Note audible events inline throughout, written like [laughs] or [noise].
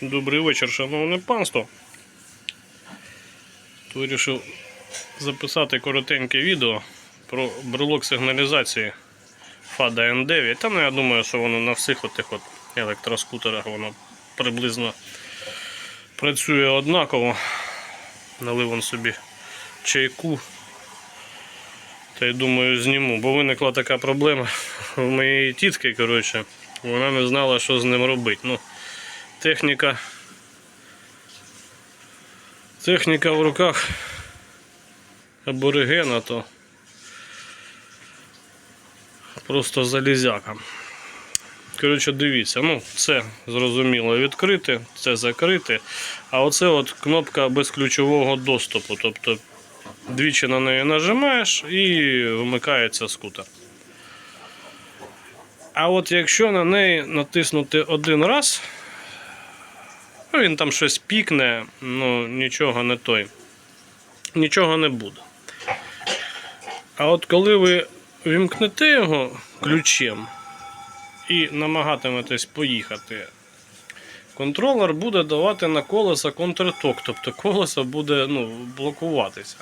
Добрий вечір, шановне панство. Вирішив записати коротеньке відео про брелок сигналізації FADA N9. Там, ну, я думаю, що воно на всіх отих от електроскутерах воно приблизно працює однаково. Налив он собі чайку. Та й думаю, зніму, бо виникла така проблема [laughs] у моєї тітки, коротше, вона не знала, що з ним робити. Ну, техніка. Техніка в руках аборигена, то просто залізяка. Коротше, дивіться, ну, це зрозуміло відкрити, це закрити. А оце от кнопка безключового доступу. Тобто двічі на неї нажимаєш і вмикається скутер. А от якщо на неї натиснути один раз, ну він там щось пікне, ну нічого не той. Нічого не буде. А от коли ви вімкнете його ключем і намагатиметесь поїхати, контролер буде давати на колеса контрток, тобто колесо буде ну, блокуватися.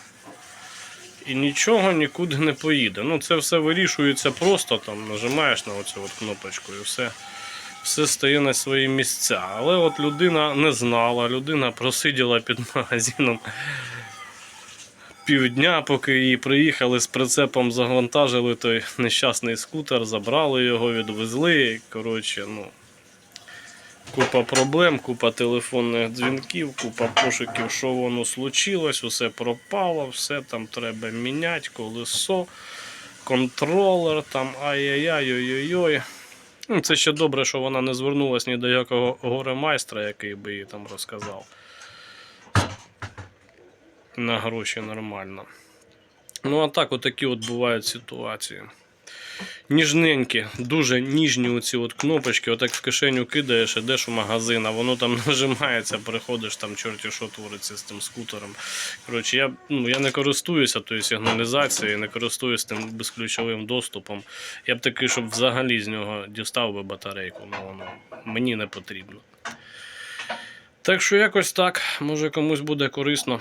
І нічого нікуди не поїде. Ну, це все вирішується просто, там нажимаєш на оцю от кнопочку і все, все стає на свої місця. Але от людина не знала, людина просиділа під магазином півдня, поки її приїхали з прицепом, завантажили той нещасний скутер, забрали його, відвезли. Коротше, ну. Купа проблем, купа телефонних дзвінків, купа пошуків, що воно случилось, усе пропало, все там треба міняти, колесо, контролер, там ай-яй-яй, ой-ой-ой. Ну, Це ще добре, що вона не звернулася ні до якого горемайстра, який би їй там розказав. На гроші нормально. Ну, а так, отакі от бувають ситуації. Ніжненькі, дуже ніжні оці от кнопочки, отак в кишеню кидаєш, ідеш у магазин, а воно там [laughs] нажимається, приходиш, там чорті що твориться з тим скутером. Коротше, я, ну, я не користуюся тою сигналізацією, не користуюся тим безключовим доступом. Я б такий, щоб взагалі з нього дістав би батарейку, ну воно мені не потрібно. Так що якось так, може комусь буде корисно.